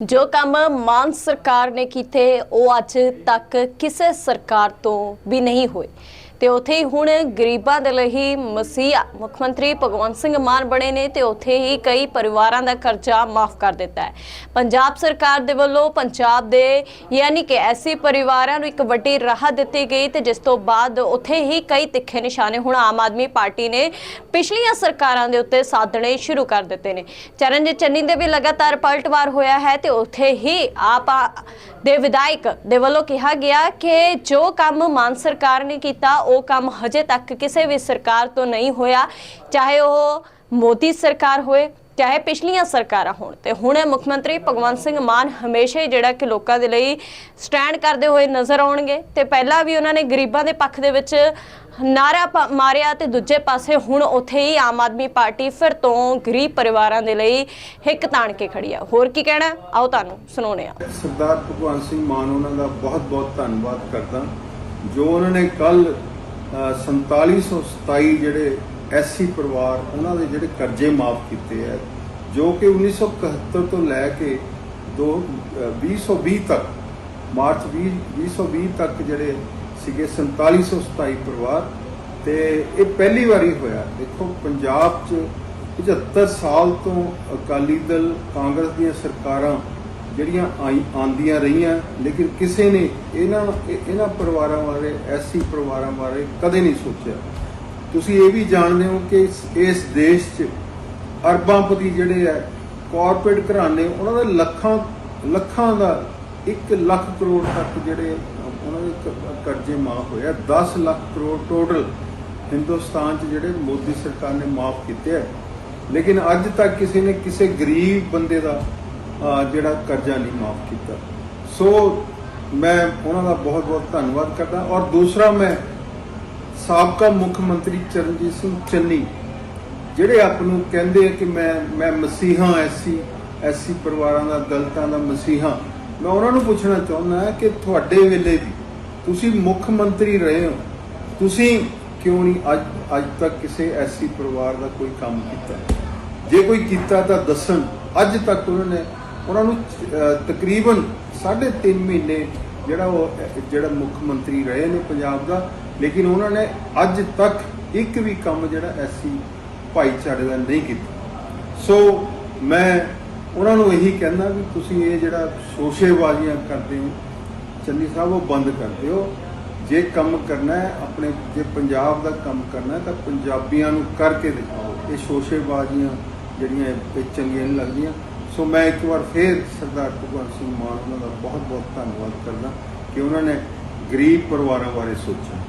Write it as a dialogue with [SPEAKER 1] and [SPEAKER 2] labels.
[SPEAKER 1] ਜੋ ਕੰਮ ਮਾਨ ਸਰਕਾਰ ਨੇ ਕੀਤੇ, ਉਹ ਅੱਜ ਤੱਕ ਕਿਸੇ ਸਰਕਾਰ ਤੋਂ ਵੀ ਨਹੀਂ ਹੋਏ। ਤੇ ਉੱਥੇ ਹੀ ਹੁਣ ਗਰੀਬਾਂ ਦੇ ਲਈ ਮਸੀਹਾ ਮੁੱਖ ਮੰਤਰੀ ਭਗਵੰਤ ਸਿੰਘ ਮਾਨ ਬਣੇ ਨੇ ਤੇ ਉੱਥੇ ਹੀ ਕਈ ਪਰਿਵਾਰਾਂ ਦਾ ਕਰਜ਼ਾ ਮਾਫ ਕਰ ਦਿੱਤਾ ਹੈ। ਪੰਜਾਬ ਸਰਕਾਰ ਦੇ ਵੱਲੋਂ ਪੰਜਾਬ ਦੇ ਯਾਨੀ ਕਿ ਐਸੀ ਪਰਿਵਾਰਾਂ ਨੂੰ ਇੱਕ ਵੱਡੀ ਰਾਹਤ ਦਿੱਤੀ ਗਈ ਤੇ ਜਿਸ ਤੋਂ ਬਾਅਦ ਉੱਥੇ ਹੀ ਕਈ ਤਿੱਖੇ ਨਿਸ਼ਾਨੇ ਹੁਣ ਆਮ ਆਦਮੀ ਪਾਰਟੀ ਨੇ ਪਿਛਲੀਆਂ ਸਰਕਾਰਾਂ ਦੇ ਉੱਤੇ ਸਾਧਣੇ ਸ਼ੁਰੂ ਕਰ ਦਿੱਤੇ ਨੇ। ਚਰਨਜੀਤ ਚੰਨੀ ਦੇ ਵੀ ਲਗਾਤਾਰ ਪਲਟਵਾਰ ਹੋਇਆ ਹੈ ਤੇ ਉੱਥੇ ਹੀ ਆਪ ਦੇ ਵਿਧਾਇਕ ਦੇ ਵੱਲੋਂ ਕਿਹਾ ਗਿਆ ਕਿ ਜੋ ਕੰਮ ਮਾਨ ਸਰਕਾਰ ਨੇ ਕੀਤਾ ਉਹ ਕੰਮ ਹਜੇ ਤੱਕ ਕਿਸੇ ਵੀ ਸਰਕਾਰ ਤੋਂ ਨਹੀਂ ਹੋਇਆ। ਚਾਹੇ ਉਹ ਮੋਦੀ ਸਰਕਾਰ ਹੋਏ, ਚਾਹੇ ਪਿਛਲੀਆਂ ਸਰਕਾਰਾਂ ਹੋਣ। ਤੇ ਹੁਣ ਮੁੱਖ ਮੰਤਰੀ ਭਗਵੰਤ ਸਿੰਘ ਮਾਨ ਹਮੇਸ਼ਾ ਹੀ ਜਿਹੜਾ ਕਿ ਲੋਕਾਂ ਦੇ ਲਈ ਸਟੈਂਡ ਕਰਦੇ ਹੋਏ ਨਜ਼ਰ ਆਉਣਗੇ। ਤੇ ਪਹਿਲਾਂ ਵੀ ਉਹਨਾਂ ਨੇ ਗਰੀਬਾਂ ਦੇ ਪੱਖ ਦੇ ਵਿੱਚ ਨਾਰਾ ਪਾ- ਮਾਰਿਆ ਤੇ ਦੂਜੇ ਪਾਸੇ ਹੁਣ ਉੱਥੇ ਹੀ ਆਮ ਆਦਮੀ ਪਾਰਟੀ ਫਿਰ ਤੋਂ ਗਰੀਬ ਪਰਿਵਾਰਾਂ ਦੇ ਲਈ ਹਿੱਕ ਤਾਣ ਕੇ ਖੜੀ ਆ। ਹੋਰ ਕੀ ਕਹਿਣਾ? ਆਓ ਤੁਹਾਨੂੰ ਸੁਣਾਉਣੇ ਆ
[SPEAKER 2] ਸਰਦਾਰ ਭਗਵੰਤ ਸਿੰਘ ਮਾਨ, ਉਹਨਾਂ ਦਾ ਬਹੁਤ ਬਹੁਤ ਧੰਨਵਾਦ ਕਰਦਾ। ਜੋ ਉਹਨਾਂ ਨੇ ਕੱਲ 4727 ਜਿਹੜੇ ਐਸਸੀ ਪਰਿਵਾਰ ਉਹਨਾਂ ਦੇ ਜਿਹੜੇ ਕਰਜ਼ੇ ਮਾਫ ਕੀਤੇ ਹੈ ਜੋ ਕਿ 1971 ਤੋਂ ਲੈ ਕੇ ਦੋ ਅ, 2020 ਤੱਕ ਮਾਰਚ 20 2020 ਤੱਕ ਜਿਹੜੇ ਸੀਗੇ 4727 ਪਰਿਵਾਰ ਤੇ ਇਹ ਪਹਿਲੀ ਵਾਰੀ ਹੋਇਆ। ਦੇਖੋ ਪੰਜਾਬ 'ਚ 75 ਸਾਲ ਤੋਂ ਅਕਾਲੀ ਦਲ ਕਾਂਗਰਸ ਦੀਆਂ ਸਰਕਾਰਾਂ ਜਿਹੜੀਆਂ ਆਈ ਆਂਦੀਆਂ ਰਹੀਆਂ, ਲੇਕਿਨ ਕਿਸੇ ਨੇ ਇਹਨਾਂ ਇਹਨਾਂ ਪਰਿਵਾਰਾਂ ਬਾਰੇ, ਐਸੀ ਪਰਿਵਾਰਾਂ ਬਾਰੇ ਕਦੇ ਨਹੀਂ ਸੋਚਿਆ। ਤੁਸੀਂ ਇਹ ਵੀ ਜਾਣਦੇ ਹੋ ਕਿ ਇਸ- ਦੇਸ਼ 'ਚ ਅਰਬਾਂਪਤੀ ਜਿਹੜੇ ਆ ਕਾਰਪੋਰੇਟ ਘਰਾਣੇ, ਉਹਨਾਂ ਦੇ ਲੱਖਾਂ ਲੱਖਾਂ ਦਾ 1 ਲੱਖ ਕਰੋੜ ਤੱਕ ਜਿਹੜੇ ਉਹਨਾਂ ਦੇ ਕਰਜ਼ੇ ਮਾਫ ਹੋਇਆ 10 ਲੱਖ ਕਰੋੜ ਟੋਟਲ ਹਿੰਦੁਸਤਾਨ 'ਚ ਜਿਹੜੇ ਮੋਦੀ ਸਰਕਾਰ ਨੇ ਮਾਫ ਕੀਤੇ ਆ। ਲੇਕਿਨ ਅੱਜ ਤੱਕ ਕਿਸੇ ਨੇ ਕਿਸੇ ਗਰੀਬ ਬੰਦੇ ਦਾ ਜਿਹੜਾ ਕਰਜ਼ਾ ਨਹੀਂ ਮਾਫ ਕੀਤਾ। ਸੋ ਮੈਂ ਉਹਨਾਂ ਦਾ ਬਹੁਤ ਬਹੁਤ ਧੰਨਵਾਦ ਕਰਦਾ। ਔਰ ਦੂਸਰਾ, ਮੈਂ ਸਾਬਕਾ ਮੁੱਖ ਮੰਤਰੀ ਚਰਨਜੀਤ ਸਿੰਘ ਚੰਨੀ, ਜਿਹੜੇ ਆਪ ਨੂੰ ਕਹਿੰਦੇ ਆ ਕਿ ਮੈਂ ਮੈਂ ਮਸੀਹਾ, ਐਸੀ ਐਸੀ ਪਰਿਵਾਰਾਂ ਦਾ, ਦਲਤਾਂ ਦਾ ਮਸੀਹਾ। ਮੈਂ ਉਹਨਾਂ ਨੂੰ ਪੁੱਛਣਾ ਚਾਹੁੰਦਾ ਕਿ ਤੁਹਾਡੇ ਵੇਲੇ ਵੀ ਤੁਸੀਂ ਮੁੱਖ ਮੰਤਰੀ ਰਹੇ ਹੋ। ਤੁਸੀਂ ਕਿਉਂ ਨਹੀਂ ਅੱਜ ਅੱਜ ਤੱਕ ਕਿਸੇ ਐਸੀ ਪਰਿਵਾਰ ਦਾ ਕੋਈ ਕੰਮ ਕੀਤਾ? ਜੇ ਕੋਈ ਕੀਤਾ ਤਾਂ ਦੱਸਣ। ਅੱਜ ਤੱਕ ਉਹਨਾਂ ਨੇ ਉਹਨਾਂ ਨੂੰ ਅਹ, ਤਕਰੀਬਨ 3.5 ਮਹੀਨੇ ਜਿਹੜਾ ਉਹ ਜਿਹੜਾ ਮੁੱਖ ਮੰਤਰੀ ਰਹੇ ਨੇ ਪੰਜਾਬ ਦਾ ਲੇਕਿਨ ਉਹਨਾਂ ਨੇ ਅੱਜ ਤੱਕ ਇੱਕ ਵੀ ਕੰਮ ਜਿਹੜਾ ਐਸੀ ਭਾਈਚਾਰੇ ਦਾ ਨਹੀਂ ਕੀਤਾ। ਸੋ ਮੈਂ ਉਹਨਾਂ ਨੂੰ ਇਹੀ ਕਹਿੰਦਾ ਵੀ ਤੁਸੀਂ ਇਹ ਜਿਹੜਾ ਸ਼ੋਸ਼ੇਬਾਜ਼ੀਆਂ ਕਰਦੇ ਹੋ ਚੰਨੀ ਸਾਹਿਬ ਉਹ ਬੰਦ ਕਰ ਦਿਓ। ਜੇ ਕੰਮ ਕਰਨਾ ਹੈ ਆਪਣੇ ਜੇ ਪੰਜਾਬ ਦਾ ਕੰਮ ਕਰਨਾ ਹੈ ਤਾਂ ਪੰਜਾਬੀਆਂ ਨੂੰ ਕਰਕੇ ਦਿਖਾਓ। ਇਹ ਸ਼ੋਸ਼ੇਬਾਜ਼ੀਆਂ ਜਿਹੜੀਆਂ ਇਹ ਚੰਗੀਆਂ ਨਹੀਂ ਲੱਗਦੀਆਂ। ਸੋ ਮੈਂ ਇੱਕ ਵਾਰ ਫੇਰ ਸਰਦਾਰ ਭਗਵੰਤ ਸਿੰਘ ਮਾਨ ਉਹਨਾਂ ਦਾ ਬਹੁਤ ਬਹੁਤ ਧੰਨਵਾਦ ਕਰਦਾ ਕਿ ਉਹਨਾਂ ਨੇ ਗਰੀਬ ਪਰਿਵਾਰਾਂ ਬਾਰੇ ਸੋਚਿਆ।